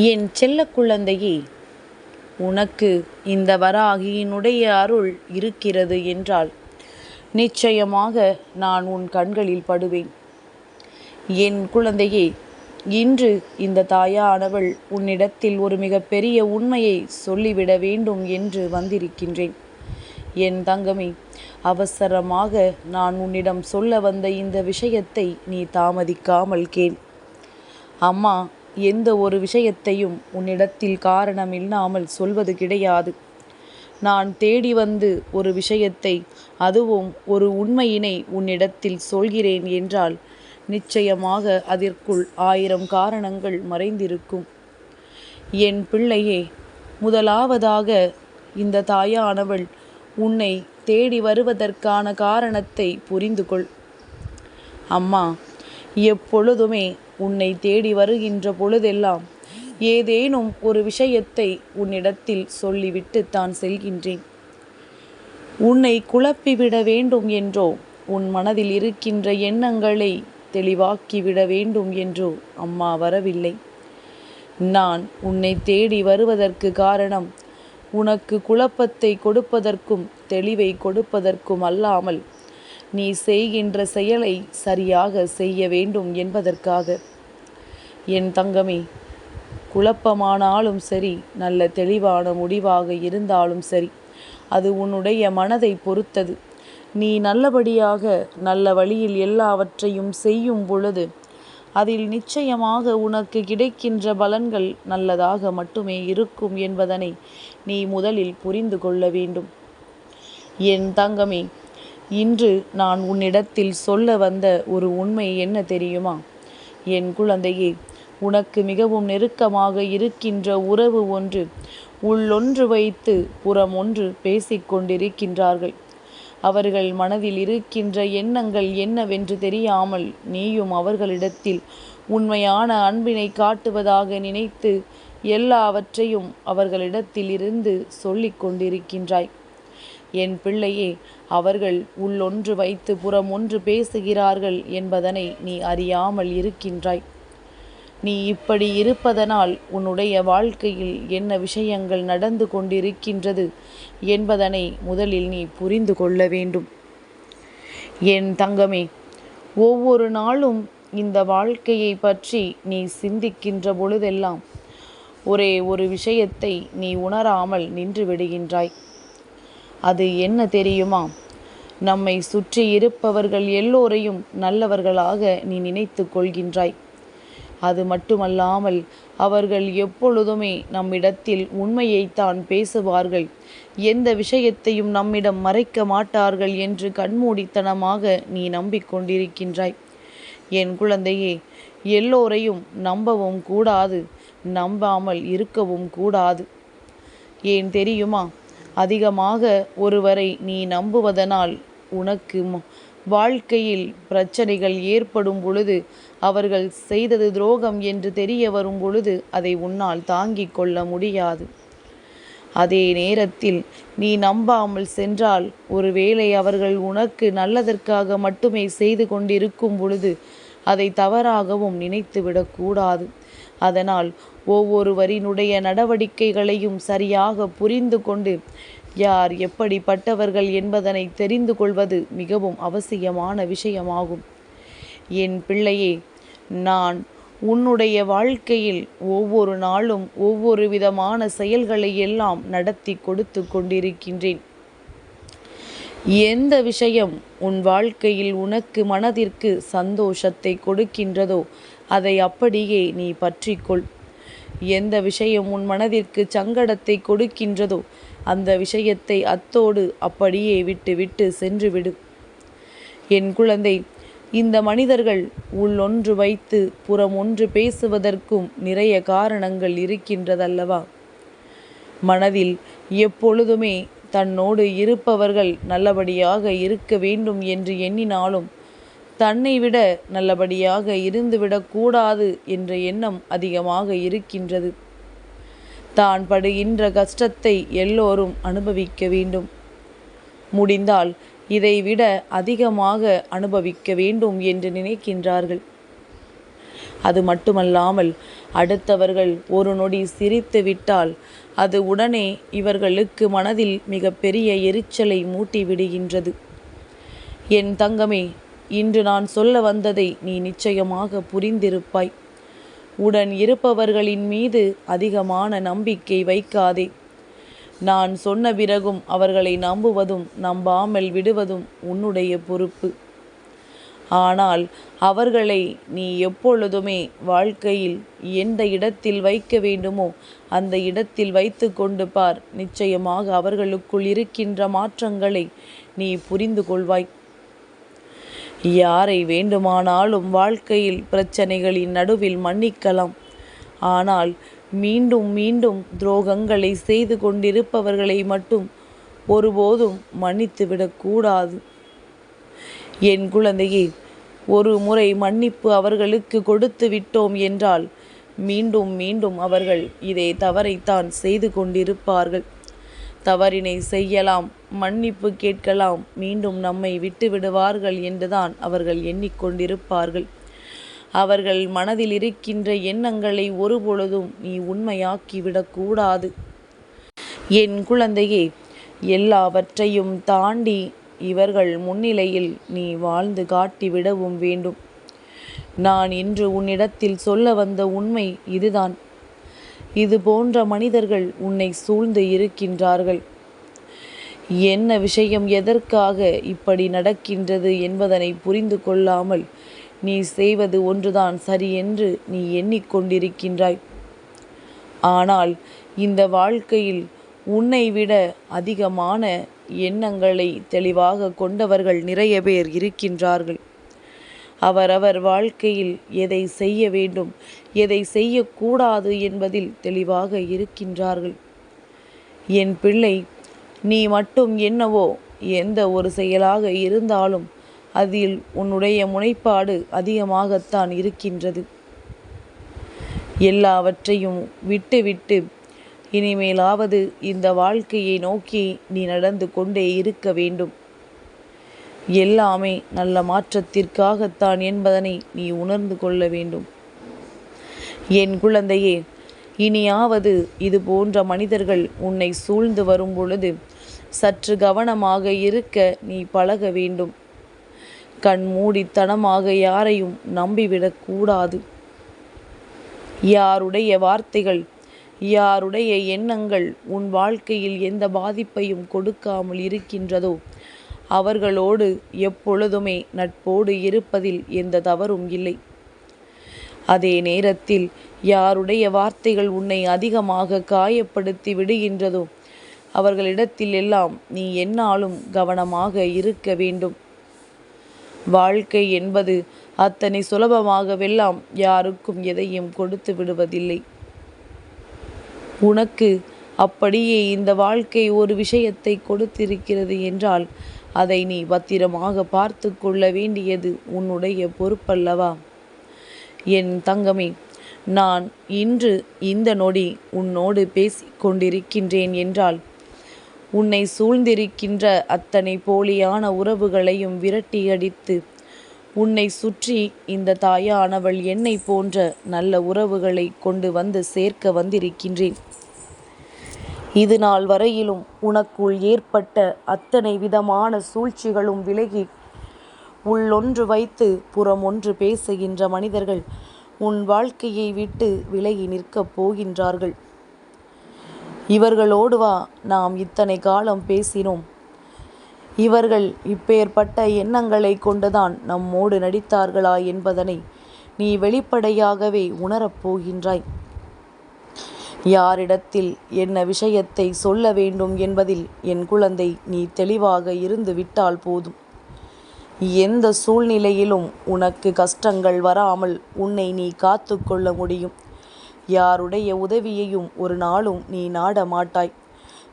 என் செல்ல குழந்தையே உனக்கு இந்த வராகியினுடைய அருள் இருக்கிறது என்றால் நிச்சயமாக நான் உன் கண்களில் படுவேன். என் குழந்தையே இன்று இந்த தாயானவள் உன்னிடத்தில் ஒரு மிகப்பெரிய உண்மையை சொல்லிவிட வேண்டும் என்று வந்திருக்கின்றேன். என் தங்கமே அவசரமாக நான் உன்னிடம் சொல்ல வந்த இந்த விஷயத்தை நீ தாமதிக்காமல் கேள். அம்மா எந்த ஒரு விஷயத்தையும் உன்னிடத்தில் காரணம் இல்லாமல் சொல்வது கிடையாது. நான் தேடி வந்து ஒரு விஷயத்தை அதுவும் ஒரு உண்மையினை உன்னிடத்தில் சொல்கிறேன் என்றால் நிச்சயமாக அதற்குள் ஆயிரம் காரணங்கள் மறைந்திருக்கும். என் பிள்ளையே முதலாவதாக இந்த தாயானவள் உன்னை தேடி வருவதற்கான காரணத்தை புரிந்து கொள் அம்மா எப்பொழுதுமே உன்னை தேடி வருகின்ற பொழுதெல்லாம் ஏதேனும் ஒரு விஷயத்தை உன்னிடத்தில் சொல்லிவிட்டு தான் செல்கின்றேன். உன்னை குழப்பிவிட வேண்டும் என்றோ உன் மனதில் இருக்கின்ற எண்ணங்களை தெளிவாக்கிவிட வேண்டும் என்றோ அம்மா வரவில்லை. நான் உன்னை தேடி வருவதற்கு காரணம் உனக்கு குழப்பத்தை கொடுப்பதற்கும் தெளிவை கொடுப்பதற்கும் அல்லாமல் நீ செய்கின்ற செயலை சரியாக செய்ய வேண்டும் என்பதற்காக. என் தங்கமே குழப்பமானாலும் சரி நல்ல தெளிவான முடிவாக இருந்தாலும் சரி அது உன்னுடைய மனதை பொறுத்தது. நீ நல்லபடியாக நல்ல வழியில் எல்லாவற்றையும் செய்யும் பொழுது அதில் நிச்சயமாக உனக்கு கிடைக்கின்ற பலன்கள் நல்லதாக மட்டுமே இருக்கும் என்பதனை நீ முதலில் புரிந்து கொள்ள வேண்டும். என் தங்கமே இன்று நான் உன்னிடத்தில் சொல்ல வந்த ஒரு உண்மை என்ன தெரியுமா? என் குழந்தையே உனக்கு மிகவும் நெருக்கமாக இருக்கின்ற உறவு ஒன்று. உள்ளொன்று வைத்து புறம் ஒன்று பேசிக்கொண்டிருக்கின்றார்கள் அவர்கள் மனதில் இருக்கின்ற எண்ணங்கள் என்னவென்று தெரியாமல் நீயும் அவர்களிடத்தில் உண்மையான அன்பினை காட்டுவதாக நினைத்து எல்லாவற்றையும் அவர்களிடத்தில் இருந்து சொல்லிக் கொண்டிருக்கின்றாய். என் பிள்ளையே அவர்கள் உள்ளொன்று வைத்து புறம் ஒன்று பேசுகிறார்கள் என்பதனை நீ அறியாமல் இருக்கின்றாய். நீ இப்படி இருப்பதனால் உன்னுடைய வாழ்க்கையில் என்ன விஷயங்கள் நடந்து கொண்டிருக்கின்றது என்பதனை முதலில் நீ புரிந்து கொள்ள வேண்டும். என் தங்கமே ஒவ்வொரு நாளும் இந்த வாழ்க்கையை பற்றி நீ சிந்திக்கின்ற பொழுதெல்லாம் ஒரே ஒரு விஷயத்தை நீ உணராமல் நின்று விடுகின்றாய். அது என்ன தெரியுமா? நம்மை சுற்றி இருப்பவர்கள் எல்லோரையும் நல்லவர்களாக நீ நினைத்து கொள்கின்றாய். அது மட்டுமல்லாமல் அவர்கள் எப்பொழுதுமே நம்மிடத்தில் உண்மையைத்தான் பேசுவார்கள். எந்த விஷயத்தையும் நம்மிடம் மறைக்க மாட்டார்கள் என்று கண்மூடித்தனமாக நீ நம்பிக்கொண்டிருக்கின்றாய். என் குழந்தையே எல்லோரையும் நம்பவும் கூடாது நம்பாமல் இருக்கவும் கூடாது. ஏன் தெரியுமா? அதிகமாக ஒருவரை நீ நம்புவதனால் உனக்கு வாழ்க்கையில் பிரச்சனைகள் ஏற்படும் பொழுது அவர்கள் செய்தது துரோகம் என்று தெரிய வரும் பொழுது அதை உன்னால் தாங்கிக் கொள்ள முடியாது. அதே நேரத்தில் நீ நம்பாமல் சென்றால் ஒருவேளை அவர்கள் உனக்கு நல்லதற்காக மட்டுமே செய்து கொண்டிருக்கும் பொழுது அதை தவறாகவும் நினைத்துவிடக்கூடாது அதனால் ஒவ்வொருவரினுடைய நடவடிக்கைகளையும் சரியாக புரிந்து கொண்டு யார் எப்படிப்பட்டவர்கள் என்பதனை தெரிந்து கொள்வது மிகவும் அவசியமான விஷயமாகும். என் பிள்ளையே நான் உன்னுடைய வாழ்க்கையில் ஒவ்வொரு நாளும் ஒவ்வொரு விதமான செயல்களை எல்லாம் நடத்தி கொடுத்து கொண்டிருக்கின்றேன். எந்த விஷயம் உன் வாழ்க்கையில் உனக்கு மனதிற்கு சந்தோஷத்தை கொடுக்கின்றதோ அதை அப்படியே நீ பற்றிக்கொள். எந்த விஷயம் உன் மனதிற்கு சங்கடத்தை கொடுக்கின்றதோ அந்த விஷயத்தை அத்தோடு அப்படியே விட்டு விட்டு சென்றுவிடு என் குழந்தை இந்த மனிதர்கள் உள்ளொன்று வைத்து புறம் ஒன்று பேசுவதற்கும் நிறைய காரணங்கள் இருக்கின்றதல்லவா? மனதில் எப்பொழுதுமே தன்னோடு இருப்பவர்கள் நல்லபடியாக இருக்க வேண்டும் என்று எண்ணினாலும் தன்னை விட நல்லபடியாக இருந்துவிடக்கூடாது என்ற எண்ணம் அதிகமாக இருக்கின்றது. தான் படுகின்ற கஷ்டத்தை எல்லோரும் அனுபவிக்க வேண்டும். முடிந்தால் இதைவிட அதிகமாக அனுபவிக்க வேண்டும் என்று நினைக்கின்றார்கள். அது மட்டுமல்லாமல் அடுத்தவர்கள் ஒரு நொடி சிரித்து விட்டால் அது உடனே இவர்களுக்கு மனதில் மிக பெரிய எரிச்சலை மூட்டிவிடுகின்றது என் தங்கமே இன்று நான் சொல்ல வந்ததை நீ நிச்சயமாக புரிந்திருப்பாய். உடன் இருப்பவர்களின் மீது அதிகமான நம்பிக்கை வைக்காதே. நான் சொன்ன பிறகும் அவர்களை நம்புவதும் நம்பாமல் விடுவதும் உன்னுடைய பொறுப்பு. ஆனால் அவர்களை நீ எப்பொழுதுமே வாழ்க்கையில் எந்த இடத்தில் வைக்க வேண்டுமோ அந்த இடத்தில் வைத்து கொண்டு பார். நிச்சயமாக அவர்களுக்குள் இருக்கின்ற மாற்றங்களை நீ புரிந்து கொள்வாய். யாரை வேண்டுமானாலும் வாழ்க்கையில் பிரச்சனைகளின் நடுவில் மன்னிக்கலாம். ஆனால் மீண்டும் மீண்டும் துரோகங்களை செய்து கொண்டிருப்பவர்களை மட்டும் ஒருபோதும் மன்னித்துவிடக்கூடாது என் குழந்தையே ஒரு முறை மன்னிப்பு அவர்களுக்கு கொடுத்து விட்டோம் என்றால் மீண்டும் மீண்டும் அவர்கள் இதே தவறைத்தான் செய்து கொண்டிருப்பார்கள். தவறினை செய்யலாம் மன்னிப்பு கேட்கலாம் மீண்டும் நம்மை விட்டு விடுவார்கள் என்றுதான் அவர்கள் எண்ணிக்கொண்டிருப்பார்கள். அவர்கள் மனதில் இருக்கின்ற எண்ணங்களை ஒருபொழுதும் நீ உண்மையாக்கி விடக்கூடாது என் குழந்தையே எல்லாவற்றையும் தாண்டி இவர்கள் முன்னிலையில் நீ வாழ்ந்து காட்டிவிடவும் வேண்டும். நான் இன்று உன்னிடத்தில் சொல்ல வந்த உண்மை இதுதான். இது போன்ற மனிதர்கள் உன்னை சூழ்ந்து இருக்கின்றார்கள். என்ன விஷயம் எதற்காக இப்படி நடக்கின்றது என்பதனை புரிந்து கொள்ளாமல் நீ செய்வது ஒன்றுதான் சரி என்று நீ எண்ணிக்கொண்டிருக்கின்றாய். ஆனால் இந்த வாழ்க்கையில் உன்னை விட அதிகமான எண்ணங்களை தெளிவாக கொண்டவர்கள் நிறைய பேர் இருக்கின்றார்கள். அவரவர் வாழ்க்கையில் எதை செய்ய வேண்டும் எதை செய்யக்கூடாது என்பதில் தெளிவாக இருக்கின்றார்கள். என் பிள்ளை நீ மட்டும் என்னவோ எந்த ஒரு செயலாக இருந்தாலும் அதில் உன்னுடைய முனைப்பாடு அதிகமாகத்தான் இருக்கின்றது. எல்லாவற்றையும் விட்டுவிட்டு இனிமேலாவது இந்த வாழ்க்கையை நோக்கி நீ நடந்து கொண்டே இருக்க வேண்டும். எல்லாமே நல்ல மாற்றத்திற்காகத்தான் என்பதனை நீ உணர்ந்து கொள்ள வேண்டும். என் குழந்தையே இனியாவது இது போன்ற மனிதர்கள் உன்னை சூழ்ந்து வரும் பொழுது சற்று கவனமாக இருக்க நீ பழக வேண்டும். கண்மூடித்தனமாக யாரையும் நம்பிவிடக்கூடாது யாருடைய வார்த்தைகள் யாருடைய எண்ணங்கள் உன் வாழ்க்கையில் எந்த பாதிப்பையும் கொடுக்காமல் இருக்கின்றதோ அவர்களோடு எப்பொழுதுமே நட்போடு இருப்பதில் எந்த தவறும் இல்லை. அதே நேரத்தில் யாருடைய வார்த்தைகள் உன்னை அதிகமாக காயப்படுத்தி விடுகின்றதோ அவர்களிடத்தில் எல்லாம் நீ என்னாலும் கவனமாக இருக்க வேண்டும். வாழ்க்கை என்பது அத்தனை சுலபமாகவெல்லாம் யாருக்கும் எதையும் கொடுத்து விடுவதில்லை. உனக்கு அப்படியே இந்த வாழ்க்கை ஒரு விஷயத்தை கொடுத்திருக்கிறது என்றால் அதை நீ பத்திரமாக பார்த்து கொள்ள வேண்டியது உன்னுடைய பொறுப்பல்லவா? என் தங்கமே நான் இன்று இந்த நொடி உன்னோடு பேசிக் கொண்டிருக்கின்றேன் என்றால் உன்னை சூழ்ந்திருக்கின்ற அத்தனை போலியான உறவுகளையும் விரட்டியடித்து உன்னை சுற்றி இந்த தாயானவள் என்னை போன்ற நல்ல உறவுகளை கொண்டு வந்து சேர்க்க வந்திருக்கின்றேன். இது நாள் வரையிலும் உனக்குள் ஏற்பட்ட அத்தனை விதமான சூழ்ச்சிகளும் விலகி உள்ளொன்று வைத்து புறம் ஒன்று பேசுகின்ற மனிதர்கள் உன் வாழ்க்கையை விட்டு விலகி நிற்கப் போகின்றார்கள். இவர்களோடு வா நாம் இத்தனை காலம் பேசினோம். இவர்கள் இப்பேற்பட்ட எண்ணங்களை கொண்டுதான் நம்மோடு நடித்தார்களா என்பதனை நீ வெளிப்படையாகவே உணரப் போகின்றாய். யாரிடத்தில் என்ன விஷயத்தை சொல்ல வேண்டும் என்பதில் என் குழந்தை நீ தெளிவாக இருந்து விட்டால் போதும். எந்த சூழ்நிலையிலும் உனக்கு கஷ்டங்கள் வராமல் உன்னை நீ காத்து கொள்ள முடியும். யாருடைய உதவியையும் ஒரு நாளும் நீ நாட மாட்டாய்.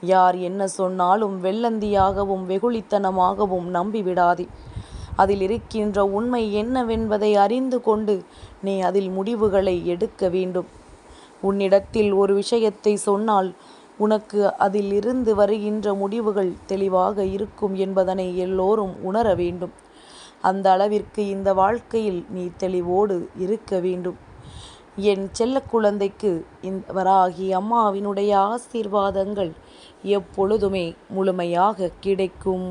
யார் என்ன சொன்னாலும் வெள்ளந்தியாகவும் வெகுளித்தனமாகவும் நம்பிவிடாதே. அதில் இருக்கின்ற உண்மை என்னவென்பதை அறிந்து கொண்டு நீ அதில் முடிவுகளை எடுக்க வேண்டும். உன்னிடத்தில் ஒரு விஷயத்தை சொன்னால் உனக்கு அதில் இருந்து வருகின்ற முடிவுகள் தெளிவாக இருக்கும் என்பதனை எல்லோரும் உணர வேண்டும். அந்த அளவிற்கு இந்த வாழ்க்கையில் நீ தெளிவோடு இருக்க வேண்டும். என் செல்ல குழந்தைக்கு இந்த வராகி அம்மாவினுடைய ஆசீர்வாதங்கள் எப்பொழுதுமே முழுமையாக கிடைக்கும்.